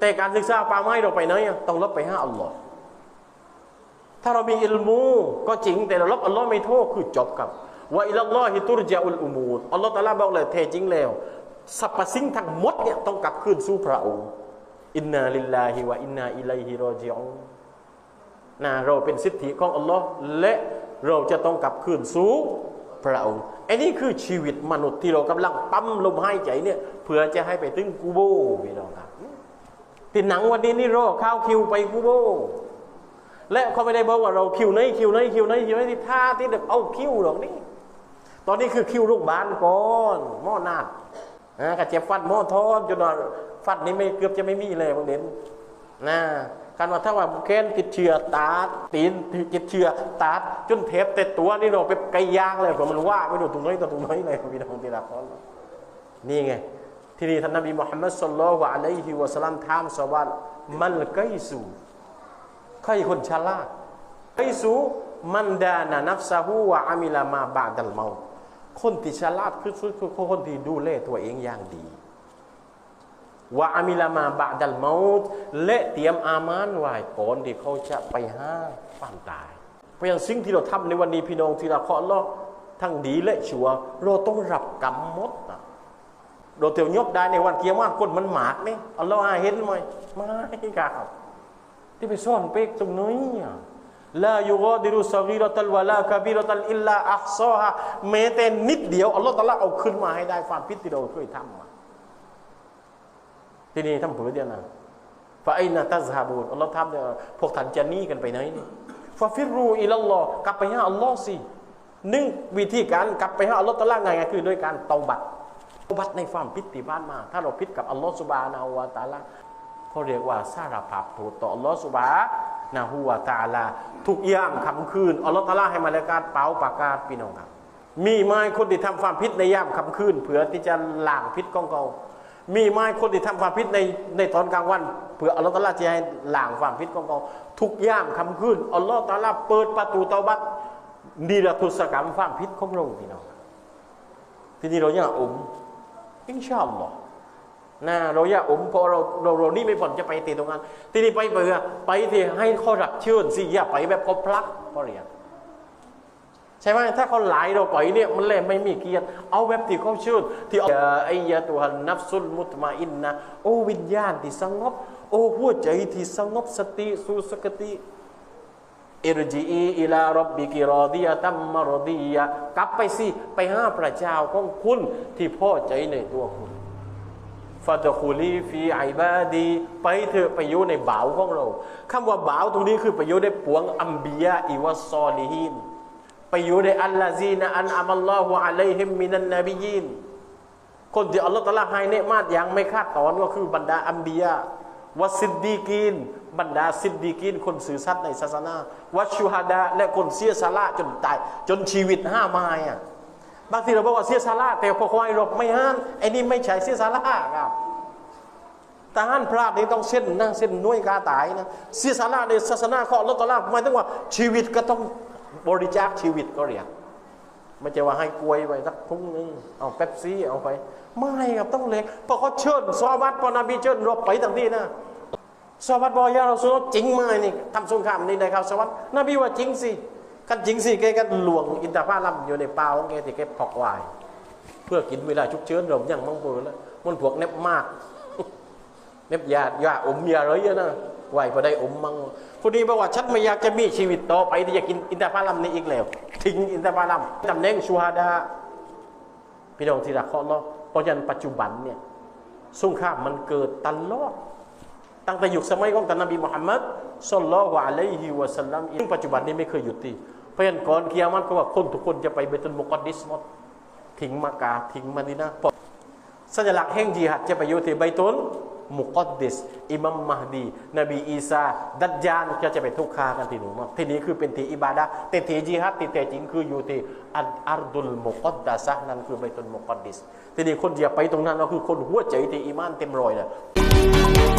แต่การศึกษาป่าไม้เราไปไหนอะต้องลบไปห้าอัลลอฮ์ถ้าเรามีอิลมูก็จริงแต่เราลบอัลลอฮ์ไม่โทษคือจบกับว่าอิลลอฮิตุรจาอุลอุมูดอัลลอฮ์ตะลาบอกเลยแท้จริงแล้วสรรพสิ่งทั้งหมดเนี่ยต้องกลับคืนสู่พระองค์อินนาลิลลาฮิวะอินนาอิลัยฮิรอจิอูนนะเราเป็นสิทธิของอัลลอฮ์และเราจะต้องกลับคืนสู่พระองค์อันนี้คือชีวิตมนุษย์ที่เรากำลังปั๊มลมหายใจเนี่ยเพื่อจะให้ไปถึงกูโบพี่น้องครับ ที่หนังวันนี้นี่รอข้าวคิวไปกูโบและเขาไม่ได้บอกว่าเราคิวไหนคิวไหนคิวไหนคิวไหนที่ท่าที่แบบเอาคิวหรอกนี่ตอนนี้คือคิวโรงพยาบาลก่อนหม้อนาดนะกระเจ็บฟันหม้อทอนจนว่าฟันนี้ไม่เกือบจะไม่มีเลยบางเด่นนะการว่าถ้าว่าแค้นติดเชื้อตาดตีนติดเชื้อตาดจนเทปแต่ตัวนี่เราไปไกลยางเลยผมมันว่าไม่รู้ตรงไหนตัวตรงไหนเลยพี่น้องที่รักนี่ไง ทีนี่ท่านนบีมุฮัมมัดสุลลัลวะอะลัยฮิวะสัลลัมถามสวาลมันไกสูใครคนฉลาดไกสูมันดานานัฟซาฮูวะอามิลามาบาดัลเมาคนที่ฉลาดคือคือคนที่ดูแลตัวเองอย่างดีวะอามิลามาบาดัลเมาและเตรียมอามานไว้ก่อนที่เขาจะไปห้าความตาย เพราะย่างสิ่งที่เราทำในวันนี้พี่น้องที่เราขออัลลอทั้งดีและชั่วเราต้องรับกรรมหมดนะ เราเตียวยกได้ในวันเกียร์ว่าคนมันหมากนี่อัลลอฮ์อาเห็นไหมไม่ครับที่ไปซ่อนเป๊กตรงนี้ลายูกอดิรุสกีรตัลวะลากะบีรตัลอิลลาอัคซอฮะแม้แต่นิดเดียวอัลลอฮ์ตะลาเอาขึ้นมาให้ได้ความผิดที่เราเคยทำมาที่นี่ทำผื่อเดียวนะฟาอินาตัซฮาบูนอัลลอฮ์ทำเนี่ยพวกท่านจะหนีกันไปไหนนี่ฟาฟิรูอิลลัลอฮ์กลับไปหาอัลลอฮ์สิหนึ่งวิธีการกลับไปหาอัลลอฮ์ตะลาไงไงคือด้วยการเตาบัต บัตในความผิดที่ผ่านมา ถ้าเราผิดกับอัลลอฮฺสุบานาหูวาตาลาเขาเรียกว่าสารภาพโทษต่ออัลลอฮฺสุบานาหูวาตาลาทุกย่างคำคืนอัลลอฮฺตาลาให้มาเลกาเป่าประกาศพี่น้องครับ มีไม้คนที่ทำความผิดในย่ามคำคืนเผื่อที่จะล้างผิดกองเกามีไม้คนที่ทำความผิดในในตอนกลางวันเผื่ออัลลอฮฺตาลาจะให้ล้างความผิดกองเกาทุกย่างคำคืนอัลลอฮฺตาลาเปิดประตูเตาบัตนิรทุศกรรมความผิดของเราพี่น้องทีนี้เราเนี่ยอุ้ม อินชาอัลลอฮ์นะเราอยากอมพราะเราเราเรานี่ไม่ผ่อนจะไปตีตรงนั้น ทีนี้ไปเบื่อไปที่ให้เขารับเชิญสิอย่าไปแบบเขาพลักเขาเรียนใช่ไหมถ้าเขาหลายเราไปเนี่ยมันเลยไม่มีเกียรติ เอาแบบที่เขาเชิญที่เอาไอยะตุฮันนัฟซุลมุตมาอินนะโอ้วิญญาณที่สงบ โอ้หัวใจที่สงบสติสู่สกติ อิรจีอีอิลารบบิกิรอดียตัมมารดียกลับไปสิไปหาพระเจ้าของคุณที่พ่อใจในตัวคุณฟาตคูลีฟีไอบาดี ไปเถอะไปอยู่ในบ่าวของเราคำว่าบ่าวตรงนี้คือไปอยู่ในปวงอัมบียอิวัสซอลีฮินไปอยู่ในอัลลาซีนอันอามัลลอฮุอะลัยฮิมมินันนบียินคนที่อัลลอฮฺตะลาให้เนมาตอย่างไม่คาดตอนก็คือบรรดาอัมบียะ วัสิดดีกีนบรรดาซิดดีกินคนสื่อสัตย์ในศาสนาวัชชูฮาดาและคนเสียสละจนตาย จนชีวิตห้าไม้อะบางทีเราบอกว่าเสียสละแต่พอควายรบไม่ห้านไอ้นี่ไม่ใช่เสียสละครับทหารพลาดนี่ต้องเส้นนะเส้นน้วยกาตายนะเสียสละในศาสนาของอัลลอฮฺตลาหมายถึงว่าชีวิตก็ต้องบริจาคชีวิตก็เรียก ไม่ใช่ว่าให้กลวยไปสักทุ่งนึงเอาเป๊ปซี่เอาไป ไม่ครับต้องเล็กเพราะเขาเชิญซอบัตพอนบีเชิญรบไปทั้งที่นะสวัสดิ์บอกยาเราสุนจริงไหมนี่ทำสงครามนี่ได้ข่าวสวัสดิ์นบีว่าจริงสิกันจริงสิแกก็หลวงอินทผลัมอยู่ในป่าของแกที่แกพอกวาย เพื่อกินเวลาชุกเชิญเราอย่างมังเบอแล้วมันพวกเน็บมากเน็บยายาอมยาเลยนะ ไหวพอได้อมมังคนนี้บอกว่าฉันไม่อยากจะมีชีวิตต่อไปที่จะกินอินทผลัมนี้อีกแล้ว ทิ้งอินทผลัมตำแหน่งชูฮาดาพี่น้องที่รักเขาเนาะเพราะฉะนั้นปัจจุบันเนี่ยสงครามมันเกิดตลอดตั้งแต่ยุคสมัยของท่านนบีมุฮัมมัดสุลลัลวะอะลัยฮิวะสัลลัมซึ่งปัจจุบันนี้ไม่เคยหยุดตีเพราะฉะนั้นก่อนเกียรมันก็ว่าคนทุกคนจะไปเบตุลมุกอดดิสหมดทิ้งมักกะทิ้งมาดีนะสัญลักษณ์แห่งจิฮัดจะไปอยู่ที่เบตุล มุกอดดิสอิมัมมหดี นบีอีซา ดัจจานก็จะไปทุกขากันที่หนูมาที่นี้คือเป็นทีอิบาดะแต่ทีจิฮัดที่แท้จริงคืออยู่ที่อัลอาร์ดุลมุกอดดาซะนั่นคือเบตุนมุกอดดิสทีนี้คนเดียวไปตรงนั้นก็คือคนหัวใจที่อิมานเต็มรอยเลย